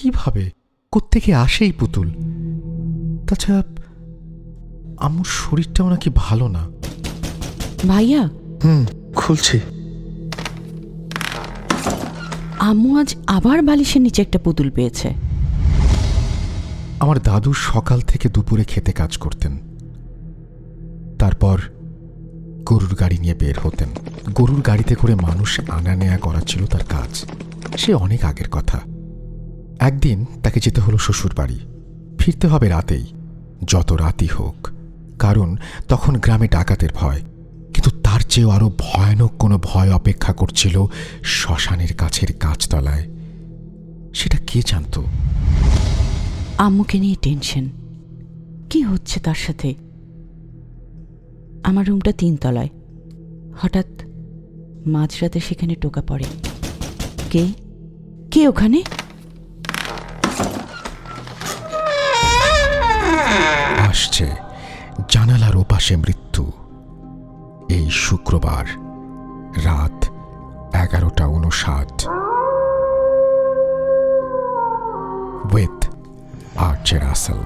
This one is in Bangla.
কীভাবে? কোত্থেকে আসে এই পুতুল? তাছাড়া আমার শরীরটাও নাকি ভালো না। ভাইয়া? হুম খুলছি। আম্মু আজ আবার বালিশের নিচে একটা পুতুল পেয়েছে। আমার দাদু সকাল থেকে দুপুরে খেতে কাজ করতেন। তারপর গরুর গাড়ি নিয়ে বের হতেন। গরুর গাড়িতে করে মানুষ আনা নেয়া করা ছিল তার কাজ। সে অনেক আগের কথা। একদিন তাকে যেতে হলো শ্বশুর বাড়ি ফিরতে হবে রাতেই, যত রাতই হোক। কারণ তখন গ্রামে ডাকাতের ভয়। কিন্তু তার চেয়েও আরও ভয়ানক কোনো ভয় অপেক্ষা করছিল শ্মশানের কাছের গাছতলায়। সেটা কে জানতো? আম্মুকে নিয়ে টেনশন। কি হচ্ছে তার সাথে? আমার রুমটা তিনতলায়। হঠাৎ মাঝরাতে সেখানে টোকা পড়ে। কে? কে ওখানে? আসছে। জানালার ওপাশে মৃত্যু। এই শুক্রবার রাত এগারোটা উনষাট উইথ আর্চের রাসেল